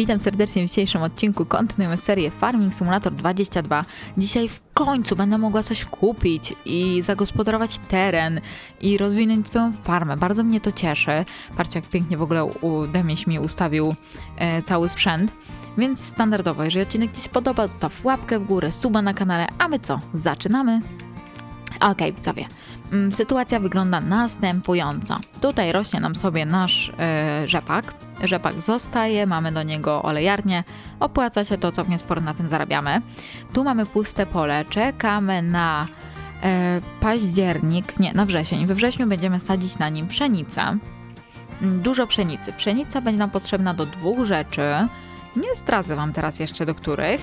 Witam serdecznie w dzisiejszym odcinku. Kontynuujemy serię Farming Simulator 22. Dzisiaj w końcu będę mogła coś kupić i zagospodarować teren i rozwinąć swoją farmę. Bardzo mnie to cieszy. Patrzcie, jak pięknie w ogóle Demiś mi ustawił e, cały sprzęt. Więc standardowo, jeżeli odcinek Ci się podoba, zostaw łapkę w górę, suba na kanale. A my co? Zaczynamy! Okej, widzowie. Mm, Sytuacja wygląda następująco. Tutaj rośnie nam sobie nasz e, rzepak. Rzepak zostaje, mamy do niego olejarnię. Opłaca się to, całkiem sporo na tym zarabiamy. Tu mamy puste pole, czekamy na e, październik, nie, na wrzesień. We wrześniu będziemy sadzić na nim pszenicę. Mm, Dużo pszenicy. Pszenica będzie nam potrzebna do dwóch rzeczy. Nie zdradzę Wam teraz jeszcze do których.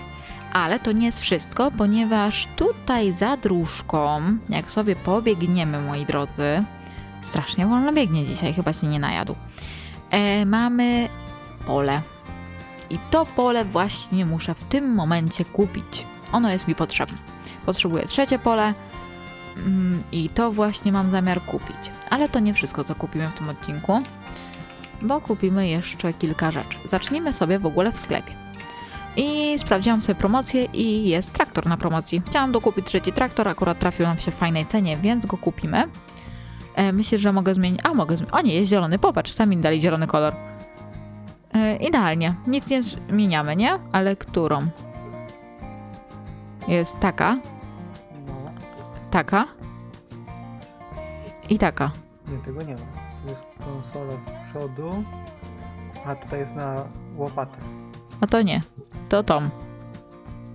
Ale to nie jest wszystko, ponieważ tutaj za dróżką, jak sobie pobiegniemy, moi drodzy, strasznie wolno biegnie dzisiaj, chyba się nie najadł. E, mamy pole. I to pole właśnie muszę w tym momencie kupić. Ono jest mi potrzebne. Potrzebuję trzecie pole mm, i to właśnie mam zamiar kupić. Ale to nie wszystko, co kupimy w tym odcinku, bo kupimy jeszcze kilka rzeczy. Zacznijmy sobie w ogóle w sklepie. I sprawdziłam sobie promocję i jest traktor na promocji. Chciałam dokupić trzeci traktor, akurat trafił nam się w fajnej cenie, więc go kupimy. E, myślę, że mogę zmienić. A, mogę zmienić. O nie, jest zielony, popatrz, sami dali zielony kolor. E, idealnie. Nic nie zmieniamy, nie? Ale którą? Jest taka, taka i taka. nie, tego nie ma. Tu jest konsola z przodu, a tutaj jest na łopatę. A to nie. To Tom.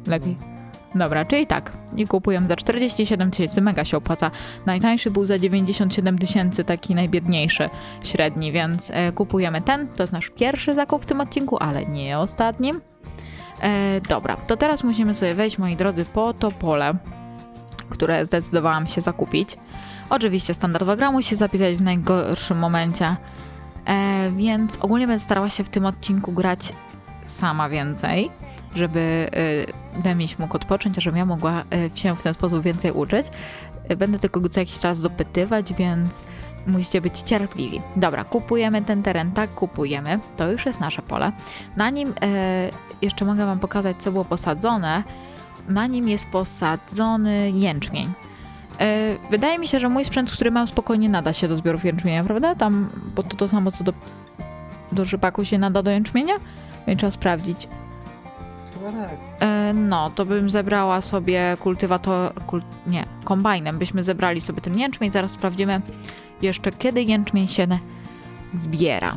Lepiej. Dobra, czyli tak. I kupuję za 47 tysięcy, mega się opłaca. Najtańszy był za 97 tysięcy, taki najbiedniejszy, średni, więc e, kupujemy ten. To jest nasz pierwszy zakup w tym odcinku, ale nie ostatnim. E, dobra, to teraz musimy sobie wejść, moi drodzy, po to pole, które zdecydowałam się zakupić. Oczywiście standardowa gra musi zapisać w najgorszym momencie, e, więc ogólnie będę starała się w tym odcinku grać sama więcej, żeby y, Demiś mógł odpocząć, a żebym ja mogła y, się w ten sposób więcej uczyć. Y, Będę tylko go co jakiś czas dopytywać, więc musicie być cierpliwi. Dobra, kupujemy ten teren, tak kupujemy. To już jest nasze pole. Na nim jeszcze mogę wam pokazać, co było posadzone. Na nim jest posadzony jęczmień. Wydaje mi się, że mój sprzęt, który mam, spokojnie nada się do zbiorów jęczmienia, prawda? Tam, bo to to samo, co do, do rzepaku się nada do jęczmienia? Więc trzeba sprawdzić. Chyba tak. E, no, to bym zebrała sobie kultywator, kul, nie, kombajnem byśmy zebrali sobie ten jęczmień. Zaraz sprawdzimy jeszcze, kiedy jęczmień się ne- zbiera.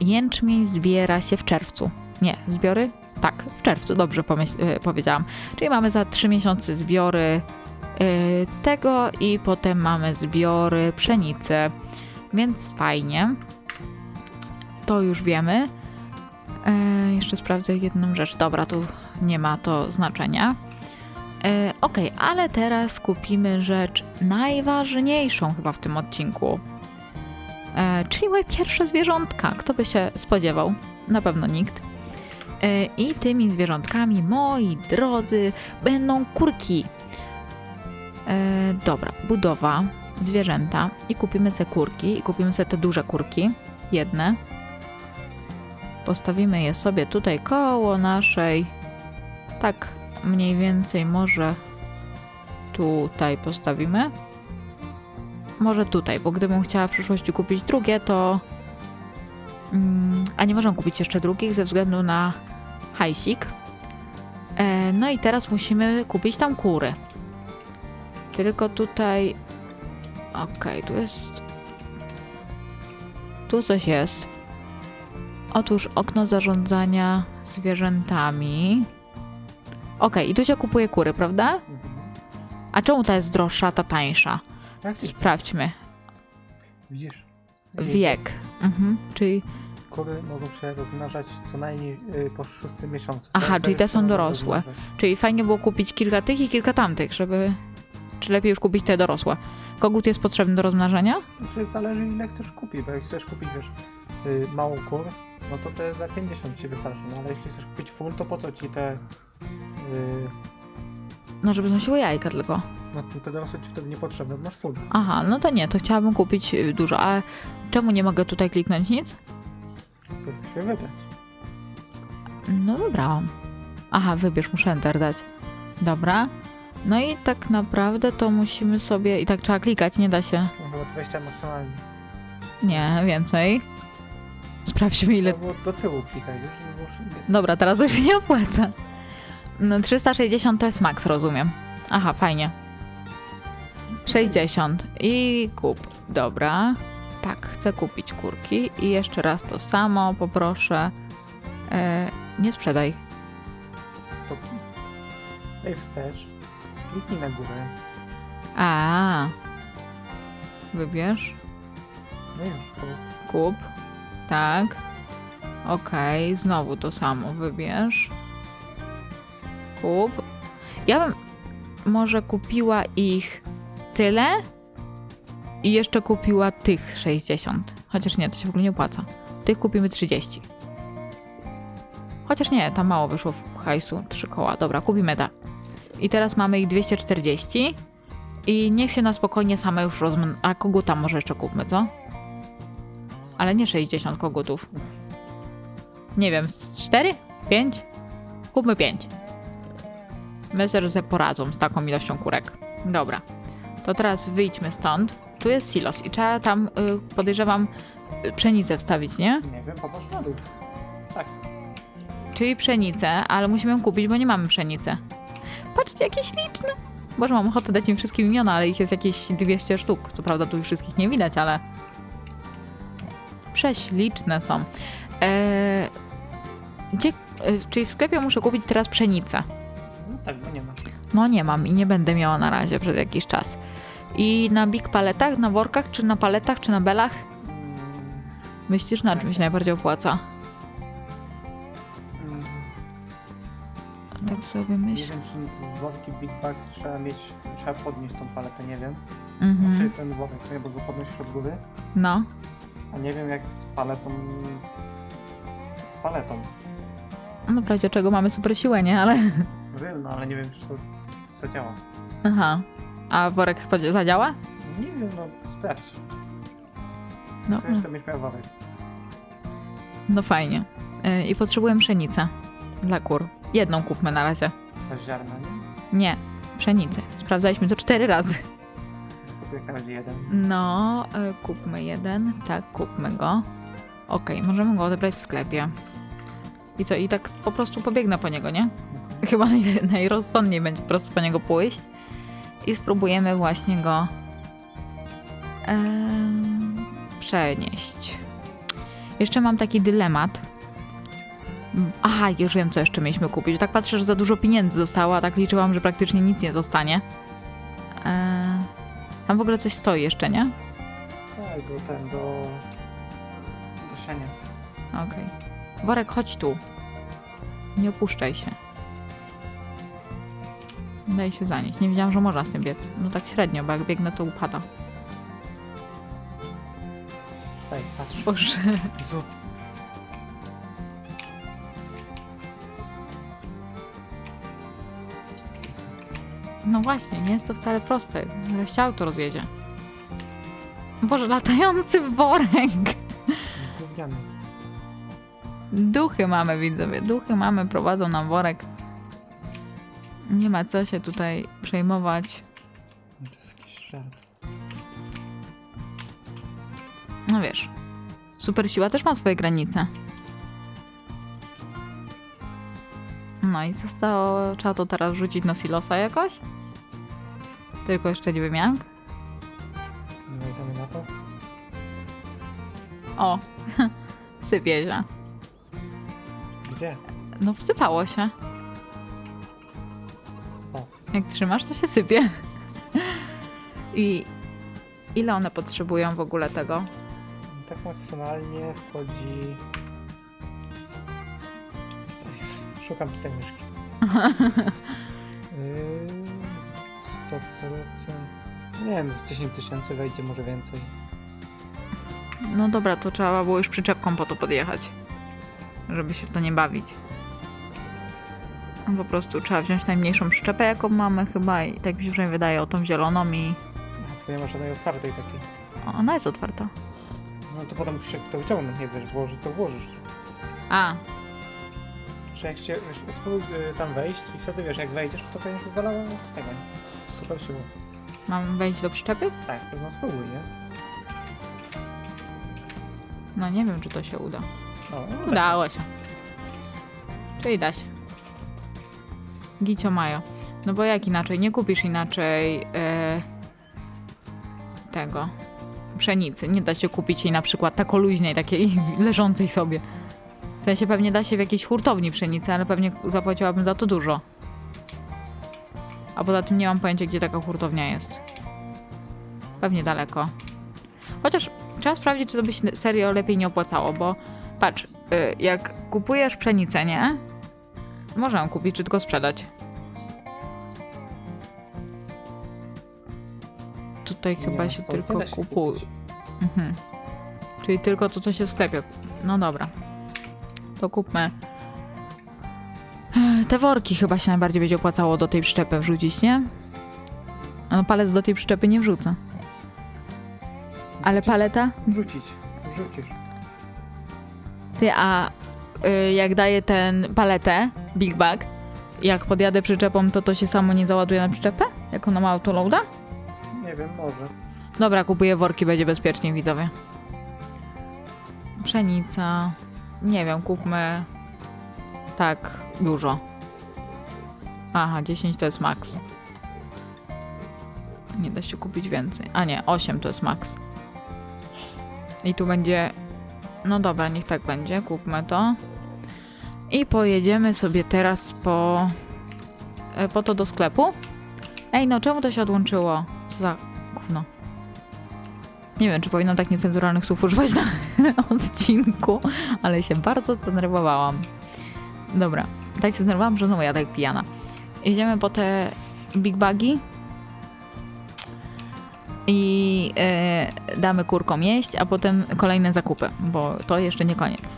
Jęczmień zbiera się w czerwcu. Nie, zbiory? Tak, w czerwcu, dobrze pomyśl, e, powiedziałam. Czyli mamy za 3 miesiące zbiory e, tego i potem mamy zbiory pszenicy, więc fajnie. To już wiemy. E, jeszcze sprawdzę jedną rzecz. Dobra, tu nie ma to znaczenia. E, Okej, ale teraz kupimy rzecz najważniejszą chyba w tym odcinku. E, czyli moje pierwsze zwierzątka. Kto by się spodziewał? Na pewno nikt. E, I tymi zwierzątkami, moi drodzy, będą kurki. E, dobra, budowa, zwierzęta i kupimy se kurki i kupimy sobie te duże kurki, jedne. Postawimy je sobie tutaj koło naszej. Tak mniej więcej może tutaj postawimy. Może tutaj, bo gdybym chciała w przyszłości kupić drugie, to. Mm, a nie możemy kupić jeszcze drugich ze względu na hajsik. E, no i teraz musimy kupić tam kury. Tylko tutaj. Okej, tu jest. Tu coś jest. Otóż okno zarządzania zwierzętami. Okej, i tu się kupuje kury, prawda? A czemu ta jest droższa, a ta tańsza? Sprawdźmy. widzisz? Wiek. Mhm. Czyli. Kury mogą się rozmnażać co najmniej y, po szóstym miesiącu. Aha, Tak, czyli te są dorosłe. Czyli fajnie było kupić kilka tych i kilka tamtych, żeby. Czy lepiej już kupić te dorosłe? Kogut jest potrzebny do rozmnażania? Znaczy, zależy ile chcesz kupić, bo jak chcesz kupić, wiesz, y, małą kur, no to te za 50 ci wystarczy, no ale jeśli chcesz kupić full, to po co ci te... Y, No, żeby znosiły jajka tylko. no te dorosłe ci wtedy niepotrzebne, bo masz full. Aha, no to nie, to chciałabym kupić y, dużo. A czemu nie mogę tutaj kliknąć nic? To się wybrać. No wybrałam. Aha, wybierz, muszę enter dać. Dobra. No i tak naprawdę to musimy sobie... I tak trzeba klikać, nie da się. No chyba 20 maksymalnie. Nie, więcej. Sprawdźmy ile... Do tyłu klikaj już, żeby było szybciej. Dobra, teraz już nie opłaca. No 360 to jest max, rozumiem. Aha, fajnie. 60 i kup. Dobra. Tak, chcę kupić kurki i jeszcze raz to samo, poproszę. E, nie sprzedaj. To... Daj wstecz. Kliknij na górę. A. Wybierz. No już, Kup. Tak. Okej, znowu to samo wybierz. Kup. Ja bym może kupiła ich tyle i jeszcze kupiła tych 60. Chociaż nie, to się w ogóle nie opłaca. Tych kupimy 30. Chociaż nie, tam mało wyszło w hajsu. Trzy koła. Dobra, kupimy te. I teraz mamy ich 240. I niech się na spokojnie same już rozmn... A koguta może jeszcze kupmy, co? Ale nie 60 kogutów. Nie wiem, 4? 5? Kupmy 5. Myślę, że sobie poradzą z taką ilością kurek. Dobra. To teraz wyjdźmy stąd. Tu jest silos i trzeba tam, y, podejrzewam, y, pszenicę wstawić, nie? nie wiem, popatrz na dół. Tak. Czyli pszenicę, ale musimy ją kupić, bo nie mamy pszenicy. Patrzcie, jakie śliczne! Boże, mam ochotę dać im wszystkim imiona, ale ich jest jakieś 200 sztuk. Co prawda tu ich wszystkich nie widać, ale... Prześliczne są. Eee, gdzie, e, czyli w sklepie muszę kupić teraz pszenicę. No tak, bo nie ma. No nie mam i nie będę miała na razie przez jakiś czas. I na big paletach, na workach, czy na paletach, czy na belach? Mm, Myślisz, na czym się najbardziej opłaca? mm, Tak sobie nie myślę. wiem, czy worki Big Bag trzeba mieć, trzeba podnieść tą paletę, nie wiem. Mhm. Czy ten worek, bo go podnosisz od góry. No. A nie wiem jak z paletą... Z paletą. No w razie czego mamy super siłę, nie? Ale... Wiem, no ale nie wiem, czy to zadziała. Aha. A worek zadziała? Nie wiem, no sprawdź. No, Chcę jeszcze mieć miał worek. no fajnie. Y, I potrzebuję pszenicę dla kur. Jedną kupmy na razie. Bez ziarna, nie? Nie, pszenicę. Sprawdzaliśmy to cztery razy. Razie jeden. No, y, kupmy jeden. Tak, kupmy go. Okej, możemy go odebrać w sklepie. I co, i tak po prostu pobiegnę po niego, nie? Mhm. Chyba naj, najrozsądniej będzie po prostu po niego pójść. I spróbujemy właśnie go em, przenieść. Jeszcze mam taki dylemat. Aha, już wiem, co jeszcze mieliśmy kupić. Tak patrzę, że za dużo pieniędzy zostało, a tak liczyłam, że praktycznie nic nie zostanie. E, tam w ogóle coś stoi jeszcze, nie? Tak, do ten, do... Do siania. Okej. Worek, chodź tu. Nie opuszczaj się. Daj się zanieść. Nie wiedziałam, że można z tym biec. No tak średnio, bo jak biegnę, to upada. Daj, patrz. Boże. No właśnie, nie jest to wcale proste. Wreszcie auto rozjedzie. Boże, latający worek! Gówniany. Duchy mamy, widzowie. Duchy mamy, prowadzą nam worek. Nie ma co się tutaj przejmować. No To jest jakiś żart. No wiesz, super siła też ma swoje granice. No i zostało, trzeba to teraz rzucić na silosa jakoś? Tylko jeszcze nie wiem jak. No idziemy na to. O, sypie się. Gdzie? No wsypało się. O. Jak trzymasz, to się sypie. I ile one potrzebują w ogóle tego? Tak maksymalnie wchodzi... Szukam tutaj myszki. Yy, 100%. Nie wiem, z 10 tysięcy wejdzie, może więcej. No dobra, to trzeba było już przyczepką po to podjechać, żeby się to nie bawić. Po prostu trzeba wziąć najmniejszą przyczepę, jaką mamy chyba i tak mi się przynajmniej wydaje o tą zieloną i A twoja maszyna jest otwartej takiej. o, ona jest otwarta. No to potem musisz jak to wyciągnąć, nie wiesz, włożyć, to włożysz. A, że jak się, wiesz, spróbuj y, tam wejść i wtedy wiesz, jak wejdziesz, to będzie wywalała z tego, nie? Siłą. Mam wejść do przyczepy? Tak, no spróbuj, nie? No nie wiem, czy to się uda. No, no Udało się. Czyli da się. Gicio Majo. No bo jak inaczej? Nie kupisz inaczej e, tego pszenicy. Nie da się kupić jej na przykład tako luźnej, takiej leżącej sobie. W sensie pewnie da się w jakiejś hurtowni pszenicy, ale pewnie zapłaciłabym za to dużo. A poza tym nie mam pojęcia, gdzie taka hurtownia jest. Pewnie daleko. Chociaż trzeba sprawdzić, czy to by się serio lepiej nie opłacało, bo patrz, y, jak kupujesz pszenicę, nie? Można ją kupić, czy tylko sprzedać. Tutaj Nie chyba się tylko się kupuje. Mhm. Czyli tylko to, co się w sklepie. No dobra. To kupmy. Te worki chyba się najbardziej będzie opłacało do tej przyczepy wrzucić, nie? No palec do tej przyczepy nie wrzucę. Ale paleta? Wrzucić, wrzucisz. Ty, a y, jak daję ten paletę, Big Bag, jak podjadę przyczepą, to to się samo nie załaduje na przyczepę? Jak ona ma autoloada? Nie wiem, może. Dobra, kupuję worki, będzie bezpiecznie, widzowie. Pszenica. Nie wiem, kupmy tak dużo. Aha, 10 to jest max. Nie da się kupić więcej. A nie, 8 to jest max. I tu będzie. No dobra, niech tak będzie. Kupmy to. I pojedziemy sobie teraz po. e, Po to do sklepu. Ej, no czemu to się odłączyło? Co za gówno. Nie wiem, czy powinnam tak niecenzuralnych słów używać na odcinku, ale się bardzo zdenerwowałam. Dobra, tak się zdenerwowałam, że znowu ja tak pijana. Jedziemy po te big bagi i e, damy kurkom jeść, a potem kolejne zakupy, bo to jeszcze nie koniec.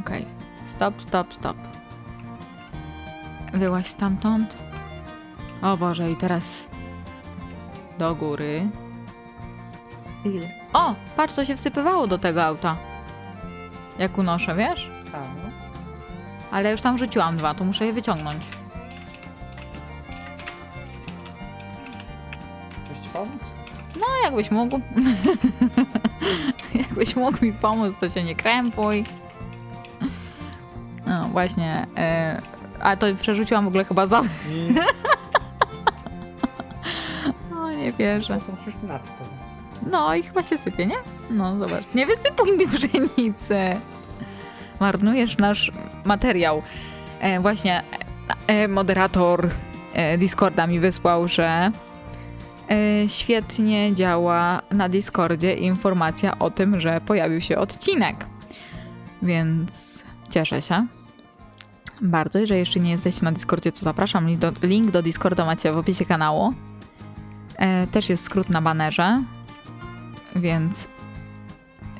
Okej, stop, stop, stop. Wyłaź stamtąd. O Boże, i teraz do góry. Ile? O, patrz, co się wsypywało do tego auta. Jak unoszę, wiesz? No. Ale już tam rzuciłam dwa, to muszę je wyciągnąć. Coś ci pomóc? No, jakbyś mógł. jakbyś mógł mi pomóc, to się nie krępuj. No, właśnie. E, a to przerzuciłam w ogóle chyba za... I O, nie wierzę. to są przecież. No i chyba się sypie, nie? No zobacz, nie wysypuj mi pszenicy. Marnujesz nasz materiał. E, właśnie e, moderator e, Discorda mi wysłał, że e, świetnie działa na Discordzie informacja o tym, że pojawił się odcinek. Więc cieszę się. Bardzo, jeżeli jeszcze nie jesteście na Discordzie, to zapraszam. Link do, link do Discorda macie w opisie kanału. E, też jest skrót na banerze więc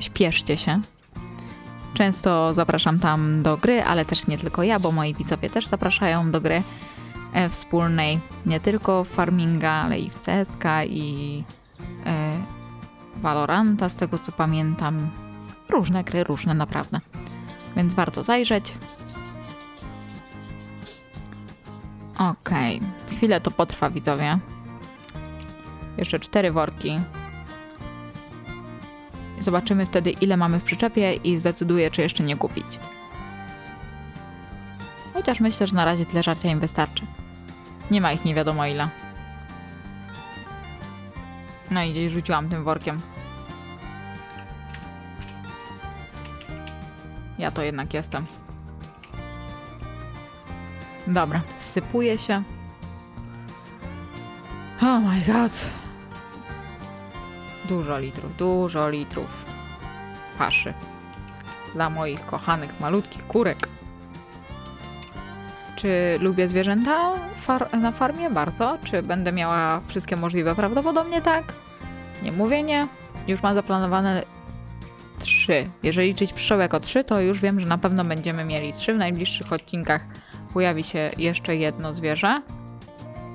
śpieszcie się. Często zapraszam tam do gry, ale też nie tylko ja, bo moi widzowie też zapraszają do gry e, wspólnej, nie tylko Farminga, ale i w CSK i e, Valoranta, z tego co pamiętam. Różne gry, różne naprawdę. Więc warto zajrzeć. Okej, chwilę to potrwa, widzowie. Jeszcze cztery worki. Zobaczymy wtedy, ile mamy w przyczepie i zdecyduję, czy jeszcze nie kupić. Chociaż myślę, że na razie tyle żarcia im wystarczy. Nie ma ich nie wiadomo ile. No i gdzieś rzuciłam tym workiem. Ja to jednak jestem. Dobra, sypuje się. Oh my god. Dużo litrów, dużo litrów paszy. Dla moich kochanych, malutkich kurek. Czy lubię zwierzęta far na farmie? Bardzo. Czy będę miała wszystkie możliwe? Prawdopodobnie tak. Nie mówię nie. Już mam zaplanowane trzy. Jeżeli liczyć pszczoły jako trzy, to już wiem, że na pewno będziemy mieli trzy. W najbliższych odcinkach pojawi się jeszcze jedno zwierzę.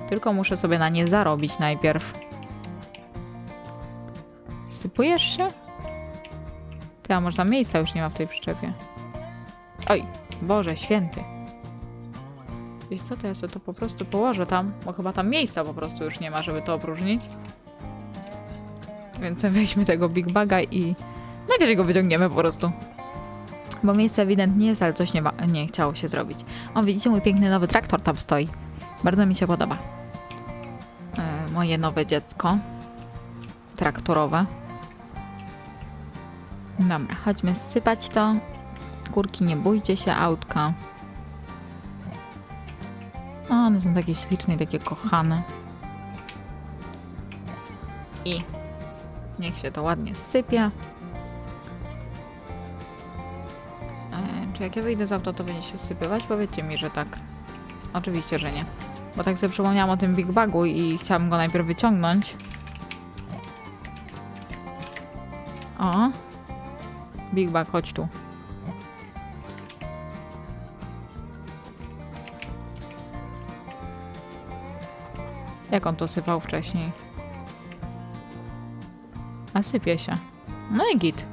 Tylko muszę sobie na nie zarobić najpierw. Sypujesz się? Ty, a może tam miejsca już nie ma w tej przyczepie. Oj, Boże święty. Wiesz co, to ja sobie to po prostu położę tam, bo chyba tam miejsca po prostu już nie ma, żeby to opróżnić. Więc weźmy tego Big Baga i najwyżej go wyciągniemy po prostu. Bo miejsce ewidentnie jest, ale coś nie, nie chciało się zrobić. O, widzicie, mój piękny nowy traktor tam stoi. Bardzo mi się podoba. E, moje nowe dziecko. Traktorowe. Dobra, chodźmy sypać to. Kurki, nie bójcie się, autka. O, one są takie śliczne i takie kochane. I niech się to ładnie sypie. E, czy jak ja wyjdę z auta, to będzie się sypywać? Powiedzcie mi, że tak. Oczywiście, że nie. Bo tak sobie przypomniałam o tym Big Bagu i chciałam go najpierw wyciągnąć. O. Big Bag, chodź tu. Jak on to sypał wcześniej? A sypie się. No i git.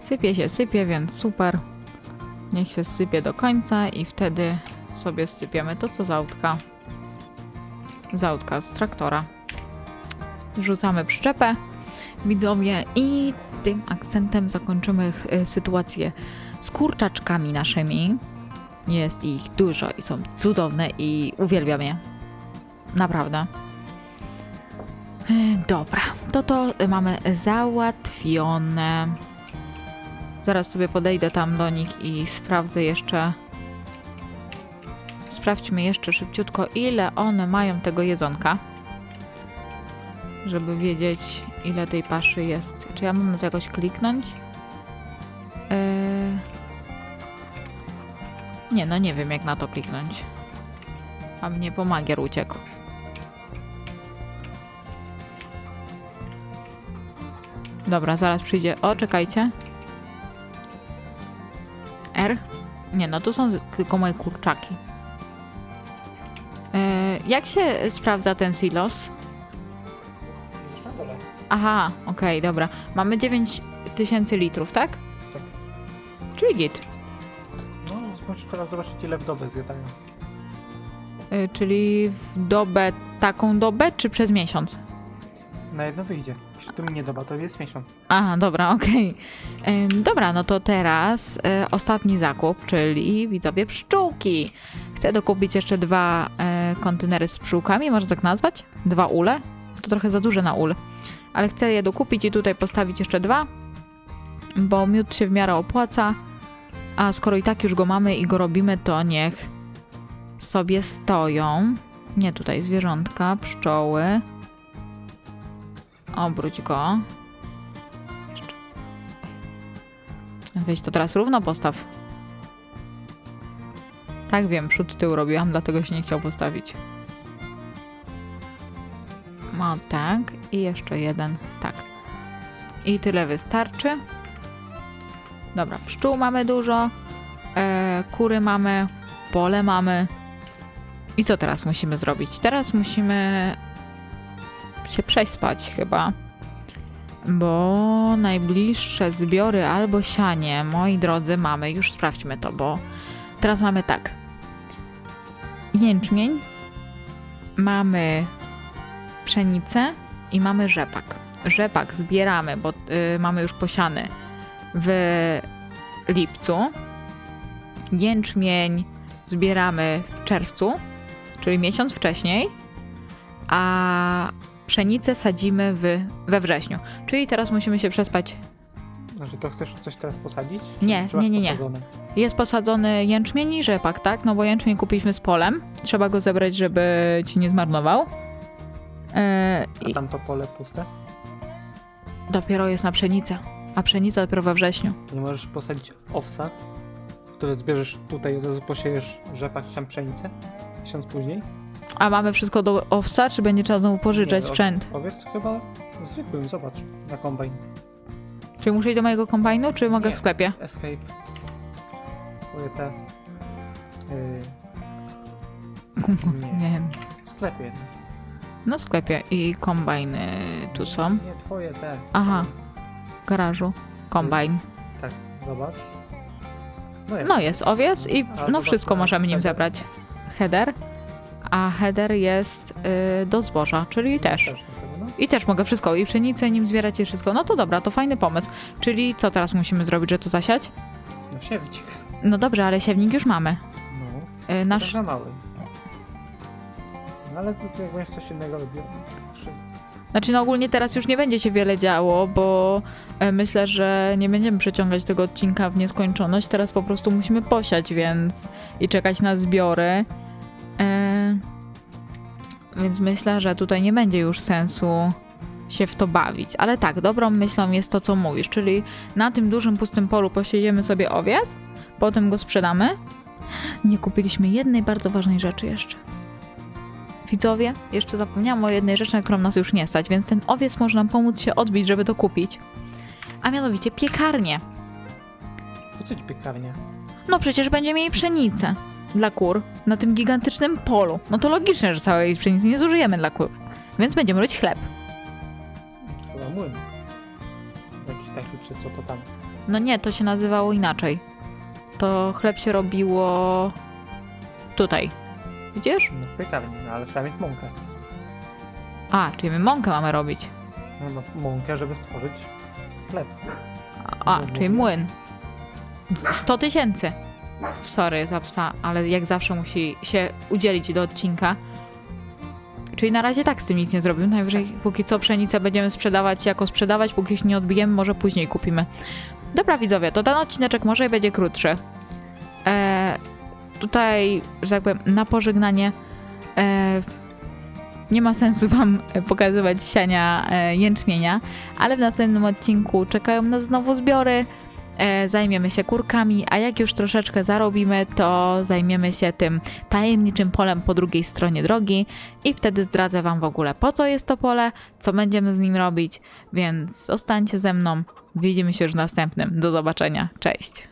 Sypie się, sypie, więc super. Niech się sypie do końca i wtedy sobie sypiemy to, co z autka. Z z traktora. Rzucamy przyczepę, widzowie, i tym akcentem zakończymy y, sytuację z kurczaczkami naszymi. Jest ich dużo i są cudowne i uwielbiam je. Naprawdę. E, Dobra, to to mamy załatwione. Zaraz sobie podejdę tam do nich i sprawdzę jeszcze. Sprawdźmy jeszcze szybciutko, ile one mają tego jedzonka. Żeby wiedzieć, ile tej paszy jest. Czy ja mam na to jakoś kliknąć? Eee... Nie, no nie wiem, jak na to kliknąć. A mnie pomagier uciekł. Dobra, zaraz przyjdzie. O, czekajcie. R? Nie, no to są tylko moje kurczaki. E, jak się sprawdza ten silos? Aha, okej, dobra. Mamy 9000 litrów, tak? Tak. Czyli git. No, możesz teraz zobaczyć ile w dobę zjadają. E, czyli w dobę, taką dobę, czy przez miesiąc? Na jedno wyjdzie. Jeśli to mi nie doba, to jest miesiąc. Aha, dobra, okej. Dobra, no to teraz e, ostatni zakup, czyli widzowie pszczółki. Chcę dokupić jeszcze dwa e, kontenery z pszczółkami, można tak nazwać? Dwa ule? To trochę za duże na ul. Ale chcę je dokupić i tutaj postawić jeszcze dwa, bo miód się w miarę opłaca, a skoro i tak już go mamy i go robimy, to niech sobie stoją. Nie tutaj zwierzątka, pszczoły. Obróć go. Weź to teraz równo postaw. Tak wiem, przód tył robiłam, dlatego się nie chciał postawić. Tak, i jeszcze jeden, tak. I tyle wystarczy. Dobra, pszczół mamy dużo, e, kury mamy, pole mamy. I co teraz musimy zrobić? Teraz musimy się prześpać chyba. Bo najbliższe zbiory albo sianie, moi drodzy, mamy, już sprawdźmy to, bo teraz mamy tak. Jęczmień, mamy pszenicę i mamy rzepak. Rzepak zbieramy, bo y, mamy już posiany w lipcu. Jęczmień zbieramy w czerwcu, czyli miesiąc wcześniej, a pszenicę sadzimy w, we wrześniu. Czyli teraz musimy się przespać. Znaczy, to chcesz coś teraz posadzić? Nie, Czy nie, nie, nie. Jest posadzony jęczmień i rzepak, tak? No bo jęczmień kupiliśmy z polem. Trzeba go zebrać, żeby ci nie zmarnował. E, A tam to pole puste? dopiero jest na pszenicę. A pszenica dopiero we wrześniu. Nie możesz posadzić owsa, które zbierzesz tutaj, od razu posiejesz rzepak tam pszenicę? Miesiąc później? A mamy wszystko do owca, czy będzie trzeba znowu pożyczać Nie, sprzęt? Powiedz chyba zwykłym, zobacz, na kombajn. Czy muszę iść do mojego kombajnu, czy mogę Nie. w sklepie? Escape. Twoje te... Yy... Nie, Nie wiem. w sklepie jednak. No w sklepie i kombajny tu są. Nie, twoje te. Aha. W garażu. Kombajn. Tak, zobacz. No jest. No jest owiec i A, no zobacz, wszystko a, możemy nim header. zebrać. Header, a header jest y, do zboża, czyli też. Też do tego, no. I też mogę wszystko, i pszenicę nim zbierać i wszystko. No to dobra, to fajny pomysł. Czyli co teraz musimy zrobić, że to zasiać? No siewicik. No dobrze, ale siewnik już mamy. No. Y, nasz, za mały. No ale to, to jak będziesz coś innego robił. Znaczy, no ogólnie teraz już nie będzie się wiele działo, bo e, myślę, że nie będziemy przeciągać tego odcinka w nieskończoność. Teraz po prostu musimy posiać, więc i czekać na zbiory. E, więc myślę, że tutaj nie będzie już sensu się w to bawić. Ale tak, dobrą myślą jest to, co mówisz, czyli na tym dużym pustym polu posiedziemy sobie owiec, potem go sprzedamy. Nie kupiliśmy jednej bardzo ważnej rzeczy jeszcze. Widzowie, jeszcze zapomniałam o jednej rzeczy, na którą nas już nie stać, więc ten owiec może nam pomóc się odbić, żeby to kupić. A mianowicie piekarnię. Po co ci piekarnia? No przecież będziemy mieli pszenicę dla kur na tym gigantycznym polu. No to logiczne, że całej pszenicy nie zużyjemy dla kur. Więc będziemy robić chleb. Chyba młyn. Jakiś taki, czy co to tam? No nie, to się nazywało inaczej. To chleb się robiło tutaj. Widzisz? No w piekarni, no ale trzeba mieć mąkę. A, czyli my mąkę mamy robić. No, no mąkę, żeby stworzyć chleb. A, No, czyli mówię. młyn. 100 tysięcy. Sorry za psa, ale jak zawsze musi się udzielić do odcinka. Czyli na razie tak z tym nic nie zrobimy. Najwyżej póki co pszenicę będziemy sprzedawać jako sprzedawać, póki się nie odbijemy, może później kupimy. Dobra widzowie, to ten odcineczek może i będzie krótszy. E, tutaj, że tak powiem, na pożegnanie e, nie ma sensu wam pokazywać siania e, jęczmienia, ale w następnym odcinku czekają nas znowu zbiory. E, zajmiemy się kurkami, a jak już troszeczkę zarobimy, to zajmiemy się tym tajemniczym polem po drugiej stronie drogi i wtedy zdradzę Wam w ogóle po co jest to pole, co będziemy z nim robić, więc zostańcie ze mną. Widzimy się już w następnym. Do zobaczenia. Cześć.